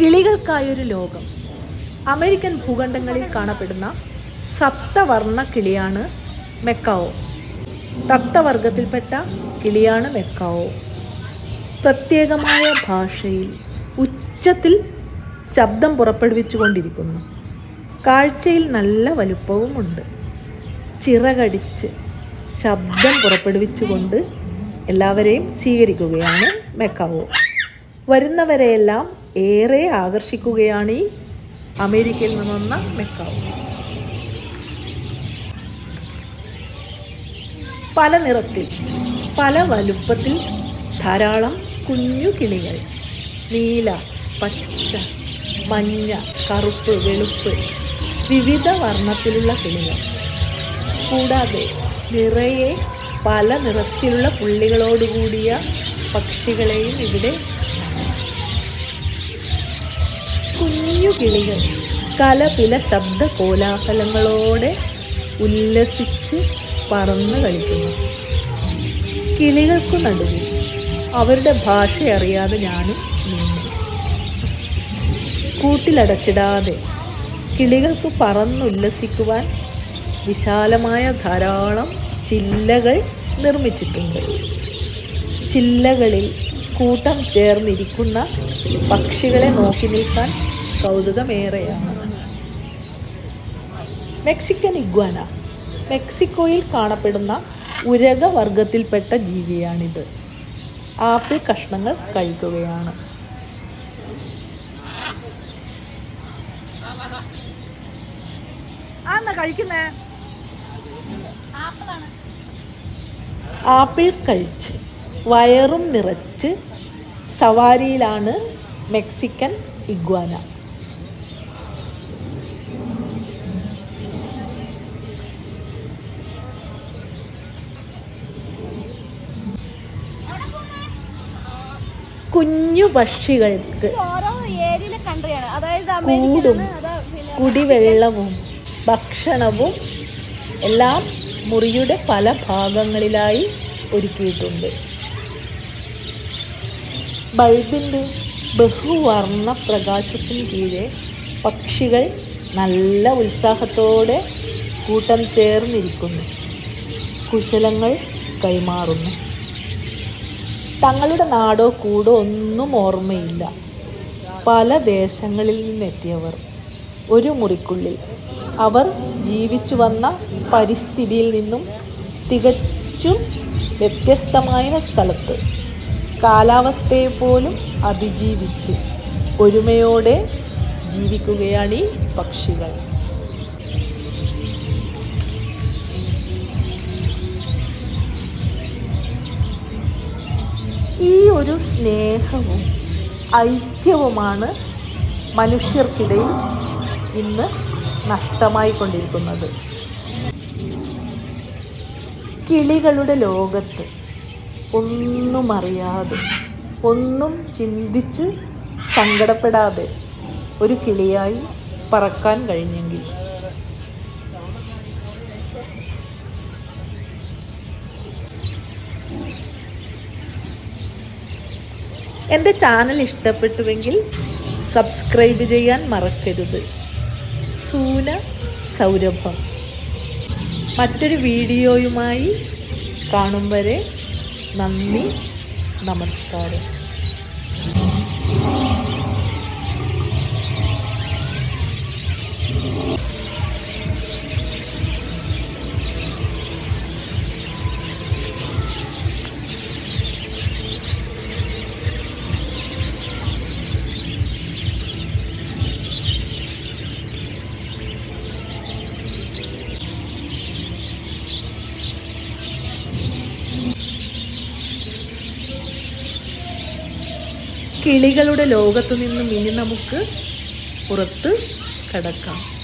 കിളികൾക്കായൊരു ലോകം. അമേരിക്കൻ ഭൂഖണ്ഡങ്ങളിൽ കാണപ്പെടുന്ന സപ്തവർണ കിളിയാണ് മെക്കാവോ. തത്തവർഗത്തിൽപ്പെട്ട കിളിയാണ് മെക്കാവോ. പ്രത്യേകമായ ഭാഷയിൽ ഉച്ചത്തിൽ ശബ്ദം പുറപ്പെടുവിച്ചുകൊണ്ടിരിക്കുന്നു. കാഴ്ചയിൽ നല്ല വലുപ്പവുമുണ്ട്. ചിറകടിച്ച് ശബ്ദം പുറപ്പെടുവിച്ചുകൊണ്ട് എല്ലാവരെയും സ്വീകരിക്കുകയാണ് മെക്കാവോ. വരുന്നവരെയെല്ലാം ഏറെ ആകർഷിക്കുകയാണ് ഈ അമേരിക്കയിൽ നിന്ന് വന്ന മെക്കാവ്. പല നിറത്തിൽ പല വലുപ്പത്തിൽ ധാരാളം കുഞ്ഞു കിളികൾ. നീല പച്ച മഞ്ഞ കറുപ്പ് വെളുപ്പ് വിവിധ വർണത്തിലുള്ള കിളികൾ. കൂടാതെ നിറയെ പല നിറത്തിലുള്ള പുള്ളികളോടുകൂടിയ പക്ഷികളെയും ഇവിടെ കുഞ്ഞു കിളികൾ. കലപില ശബ്ദ കോലാഹലങ്ങളോടെ ഉല്ലസിച്ച് പറന്ന് കളിക്കുന്നു. കിളികൾക്കു നടുവിൽ അവരുടെ ഭാഷ അറിയാതെ ഞാനും നിന്നു. കൂട്ടിലടച്ചിടാതെ കിളികൾക്ക് പറന്നുല്ലസിക്കുവാൻ വിശാലമായ ധാരാളം ചില്ലകൾ നിർമ്മിച്ചിട്ടുണ്ട്. ചില്ലകളിൽ കൂട്ടം ചേർന്നിരിക്കുന്ന പക്ഷികളെ നോക്കി നിൽക്കാൻ കൗതുകമേറെയാണ്. മെക്സിക്കൻ ഇഗ്വാന മെക്സിക്കോയിൽ കാണപ്പെടുന്ന ഉരക വർഗത്തിൽപ്പെട്ട ജീവിയാണിത്. ആപ്പിൾ കഷ്ണങ്ങൾ കഴിക്കുകയാണ്. ആപ്പിൾ കഴിച്ച് വയറും നിറച്ച് സവാരിയിലാണ് മെക്സിക്കൻ ഇഗ്വാന. കുഞ്ഞു പക്ഷികൾക്ക് കൂടും കുടിവെള്ളവും ഭക്ഷണവും എല്ലാം മുറിയുടെ പല ഭാഗങ്ങളിലായി ഒരുക്കിയിട്ടുണ്ട്. ബൾബിന്റെ ബഹുവർണ പ്രകാശത്തിന് കീഴെ പക്ഷികൾ നല്ല ഉത്സാഹത്തോടെ കൂട്ടം ചേർന്നിരിക്കുന്നു. കുശലങ്ങൾ കൈമാറുന്നു. തങ്ങളുടെ നാടോ കൂടോ ഒന്നും ഓർമ്മയില്ല. പല ദേശങ്ങളിൽ നിന്നെത്തിയവർ ഒരു മുറിക്കുള്ളിൽ അവർ ജീവിച്ചു വന്ന പരിസ്ഥിതിയിൽ നിന്നും തികച്ചും വ്യത്യസ്തമായ സ്ഥലത്ത് കാലാവസ്ഥയെ പോലും അതിജീവിച്ച് ഒരുമയോടെ ജീവിക്കുകയാണ് ഈ പക്ഷികൾ. ഈ ഒരു സ്നേഹവും ഐക്യവുമാണ് മനുഷ്യർക്കിടയിൽ ഇന്ന് നഷ്ടമായിക്കൊണ്ടിരിക്കുന്നത്. കിളികളുടെ ലോകത്ത് ഒന്നും അറിയാതെ ഒന്നും ചിന്തിച്ച് സങ്കടപ്പെടാതെ ഒരു കിളിയായി പറക്കാൻ കഴിഞ്ഞെങ്കിൽ. എന്റെ ചാനൽ ഇഷ്ടപ്പെട്ടുവെങ്കിൽ സബ്സ്ക്രൈബ് ചെയ്യാൻ മറക്കരുത്. സൂന സൗരഭം. മറ്റൊരു വീഡിയോയുമായി കാണും വരെ നന്ദി. നമസ്കാരം. കിളികളുടെ ലോകത്തു നിന്നും ഇനി നമുക്ക് പുറത്ത് കടക്കാം.